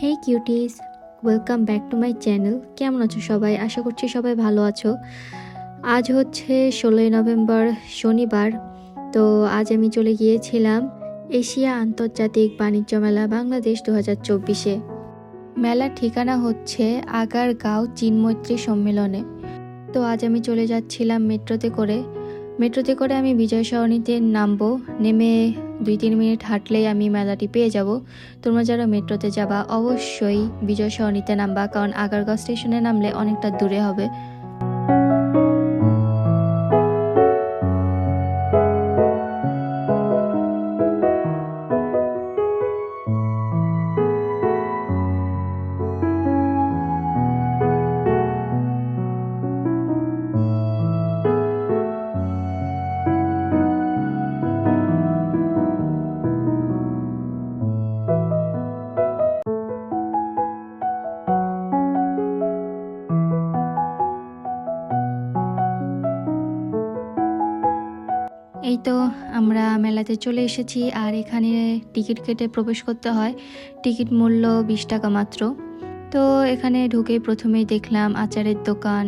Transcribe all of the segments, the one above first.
Cuties welcome back to my channel কেমন আছো সবাই? আশা করছি সবাই ভালো আছো। আজ হচ্ছে ষোলোই নভেম্বর, শনিবার। তো আজ আমি চলে গিয়েছিলাম এশিয়া আন্তর্জাতিক বাণিজ্য মেলা বাংলাদেশ দু হাজার চব্বিশে। মেলার ঠিকানা হচ্ছে আগারগাঁও চীনমৈত্রী সম্মেলনে। তো আজ আমি চলে যাচ্ছিলাম মেট্রোতে করে। মেট্রোতে করে আমি বিজয় সরণিতে নামবো। নেমে দুই তিন মিনিট হাঁটলেই আমি মেলাটি পেয়ে যাব। তোমরা যারা মেট্রোতে যাবা, অবশ্যই বিজয় সরণিতে নামবা কারণ আগারগাঁও স্টেশনে নামলে অনেকটা দূরে হবে। এই তো আমরা মেলাতে চলে এসেছি, আর এখানে টিকিট কেটে প্রবেশ করতে হয়। টিকিট মূল্য বিশ টাকা মাত্র। তো এখানে ঢুকেই প্রথমেই দেখলাম আচারের দোকান।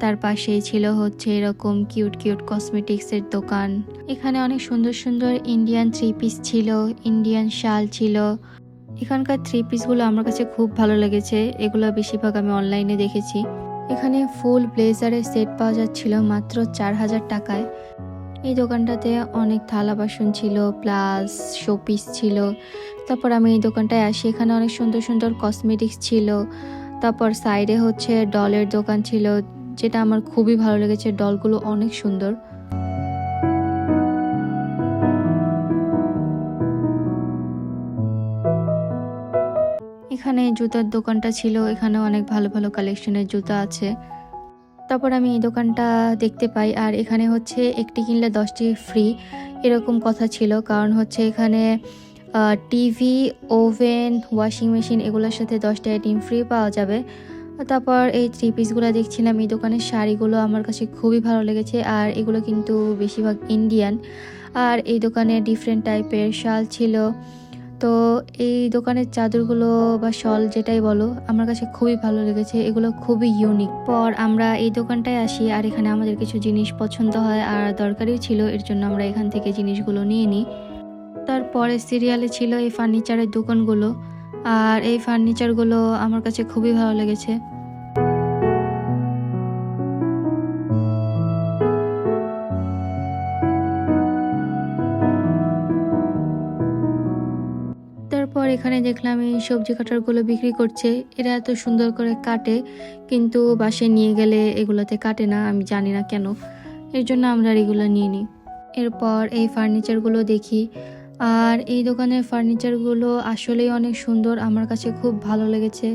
তার পাশেই ছিল হচ্ছে এরকম কিউট কিউট কসমেটিক্সের দোকান। এখানে অনেক সুন্দর সুন্দর ইন্ডিয়ান থ্রি পিস ছিল, ইন্ডিয়ান শাল ছিল। এখানকার থ্রি পিসগুলো আমার কাছে খুব ভালো লেগেছে। এগুলো বেশিরভাগ আমি অনলাইনে দেখেছি। এখানে ফুল ব্লেজারের সেট পাওয়া যাচ্ছিল মাত্র চার হাজার টাকায়। এই দোকানটাতে অনেক থালা বাসন ছিল, প্লাস শোপিস ছিল। তারপর আমি এই দোকানটায় আসি, এখানে অনেক সুন্দর সুন্দর কসমেটিক্স ছিল। তারপর সাইডে হচ্ছে ডলের দোকান ছিল, যেটা আমার খুবই ভালো লেগেছে, ডলগুলো অনেক সুন্দর। এখানে জুতার দোকানটা ছিল, এখানে অনেক ভালো ভালো কালেকশনের জুতা আছে। তারপর আমি এই দোকানটা দেখতে পাই। আর এখানে হচ্ছে একটি কিনলে দশটি ফ্রি এরকম কথা ছিল। কারণ হচ্ছে এখানে টিভি ওভেন ওয়াশিং মেশিন এগুলোর সাথে দশটা আইটেম ফ্রি পাওয়া যাবে। তারপর এই থ্রি পিসগুলো দেখছিলাম এই দোকানের শাড়িগুলো আমার কাছে খুবই ভালো লেগেছে। আর এগুলো কিন্তু বেশিরভাগ ইন্ডিয়ান আর এই দোকানে ডিফারেন্ট টাইপের শাল ছিল। তো এই দোকানের চাদরগুলো বা শল যেটাই বলো, আমার কাছে খুবই ভালো লেগেছে। এগুলো খুবই ইউনিক পর আমরা এই দোকানটায় আসি আর এখানে আমাদের কিছু জিনিস পছন্দ হয় আর দরকারিও ছিল, এর জন্য আমরা এখান থেকে জিনিসগুলো নিয়ে নিই। তারপরে সিরিয়ালে ছিল এই ফার্নিচারের দোকানগুলো। আর এই ফার্নিচারগুলো আমার কাছে খুবই ভালো লেগেছে। এখানে দেখলাম এই সবজি কাটারগুলো বিক্রি করছে। এরা এত সুন্দর করে কাটে, কিন্তু বাসে নিয়ে গেলে এগুলোতে কাটে না, আমি জানি না কেন। এর জন্য আমরা এগুলো নিয়ে নিই। এরপর এই ফার্নিচারগুলো দেখি। আর এই দোকানের ফার্নিচারগুলো আসলেই অনেক সুন্দর, আমার কাছে খুব ভালো লেগেছে।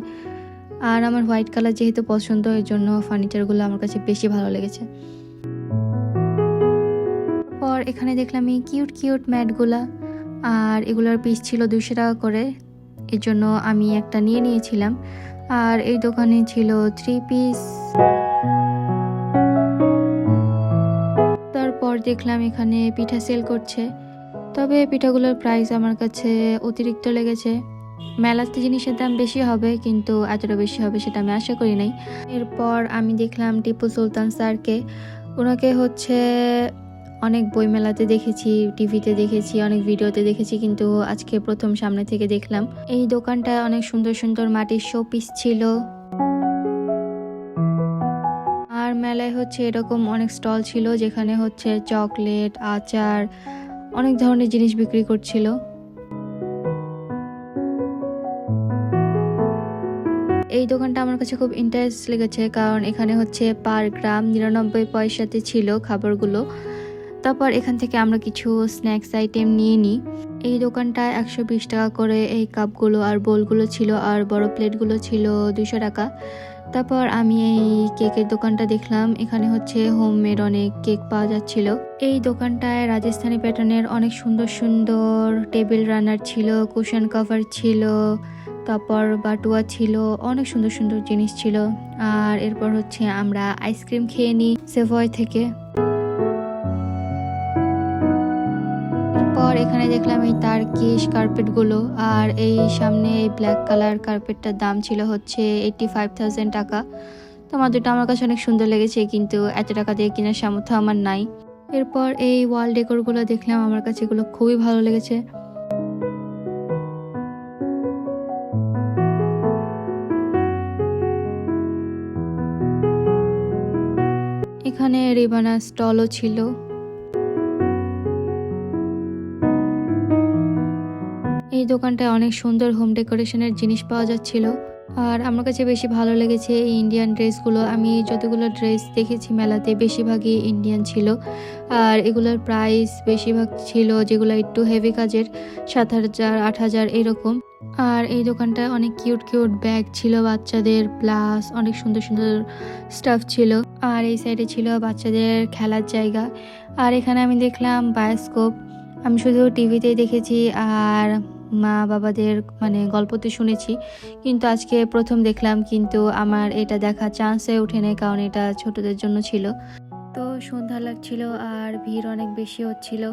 আর আমার হোয়াইট কালার যেহেতু পছন্দ, এর জন্য ফার্নিচারগুলো আমার কাছে বেশি ভালো লেগেছে। পর এখানে দেখলাম এই কিউট কিউট ম্যাটগুলা। আর এগুলোর পিস ছিল দুশো টাকা করে। এর জন্য আমি একটা নিয়ে নিয়েছিলাম। আর এই দোকানে ছিল থ্রি পিস তারপর দেখলাম এখানে পিঠা সেল করছে। তবে পিঠাগুলোর প্রাইস আমার কাছে অতিরিক্ত লেগেছে। মেলাতে জিনিসের দাম বেশি হবে, কিন্তু এতটা বেশি হবে সেটা আমি আশা করি নাই। এরপর আমি দেখলাম টিপু সুলতান স্যারকে। ওনাকে হচ্ছে অনেক বই মেলাতে দেখেছি, টিভিতে দেখেছি, অনেক ভিডিওতে দেখেছি, কিন্তু আজকে প্রথম সামনে থেকে দেখলাম। এই দোকানটায় অনেক সুন্দর সুন্দর মাটির শোপিস ছিল। আর মেলায় হচ্ছে এরকম অনেক স্টল ছিল, যেখানে হচ্ছে চকলেট, আচার, অনেক ধরনের জিনিস বিক্রি করছিল। এই দোকানটা আমার কাছে খুব ইন্টারেস্ট লেগেছে, কারণ এখানে হচ্ছে পার গ্রাম নিরানব্বই পয়সাতে ছিল খাবারগুলো। তারপর এখান থেকে আমরা কিছু স্ন্যাক্স আইটেম নিয়ে নিই। এই দোকানটায় একশো বিশ টাকা করে এই কাপগুলো আর বোলগুলো ছিল আর বড় প্লেটগুলো ছিল দুশো টাকা। তারপর আমি এই কেকের দোকানটা দেখলাম, এখানে হচ্ছে হোমমেড অনেক কেক পাওয়া যাচ্ছিল। এই দোকানটায় রাজস্থানি প্যাটার্নের অনেক সুন্দর সুন্দর টেবিল রানার ছিল কুশন কভার ছিল, তারপর বাটুয়া ছিল, অনেক সুন্দর সুন্দর জিনিস ছিল। আর এরপর হচ্ছে আমরা আইসক্রিম খেয়ে নিই সেভয় থেকে। দেখলাম এই তার্কিশ কার্পেটগুলো আর এই সামনে এই ব্ল্যাক কালার কার্পেটটার দাম ছিল হচ্ছে এইটটি ফাইভ টাকা। তো আমার দুটো আমার কাছে অনেক সুন্দর লেগেছে কিন্তু এত টাকা দিয়ে কেনার সামর্থ্য আমার নাই। এরপর এই ওয়াল ডেকোরগুলো দেখলাম, আমার কাছে এগুলো খুবই ভালো লেগেছে। এখানে রিবানা স্টলও ছিল। এই দোকানটায় অনেক সুন্দর হোম ডেকোরেশনের জিনিস পাওয়া যাচ্ছিল। আর আমার কাছে বেশি ভালো লেগেছে এই ইন্ডিয়ান ড্রেসগুলো আমি যতগুলো ড্রেস দেখেছি মেলাতে বেশিরভাগই ইন্ডিয়ান ছিল। আর এগুলোর প্রাইস বেশিরভাগ ছিল যেগুলো একটু হেভি কাজের, সাত হাজার, আট হাজার এরকম। আর এই দোকানটায় অনেক কিউট কিউট ব্যাগ ছিল বাচ্চাদের প্লাস অনেক সুন্দর সুন্দর স্টাফ ছিল। আর এই সাইডে ছিল বাচ্চাদের খেলার জায়গা। আর এখানে আমি দেখলাম বায়োস্কোপ আমি শুধু টিভিতেই দেখেছি আর মা বাবাদের মানে গল্পতে শুনেছি। কিন্তু আজকে প্রথম দেখলাম কিন্তু আমার এটা দেখা চান্সে ওঠে নাই কারণ এটা ছোটদের জন্য ছিল। তো সন্ধ্যা লাগছিল আর ভিড় অনেক বেশি হচ্ছিল।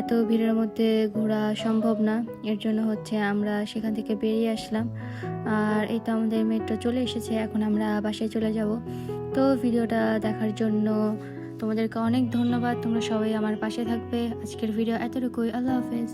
এত ভিড়ের মধ্যে ঘোরা সম্ভব না। এর জন্য হচ্ছে আমরা সেখান থেকে বেরিয়ে আসলাম। আর এই তো আমাদের মেট্রো চলে এসেছে, এখন আমরা বাসায় চলে যাব। তো ভিডিওটা দেখার জন্য তোমাদেরকে অনেক ধন্যবাদ। তোমরা সবাই আমার পাশে থাকবে। আজকের ভিডিও এতটুকুই। আল্লাহ হাফেজ।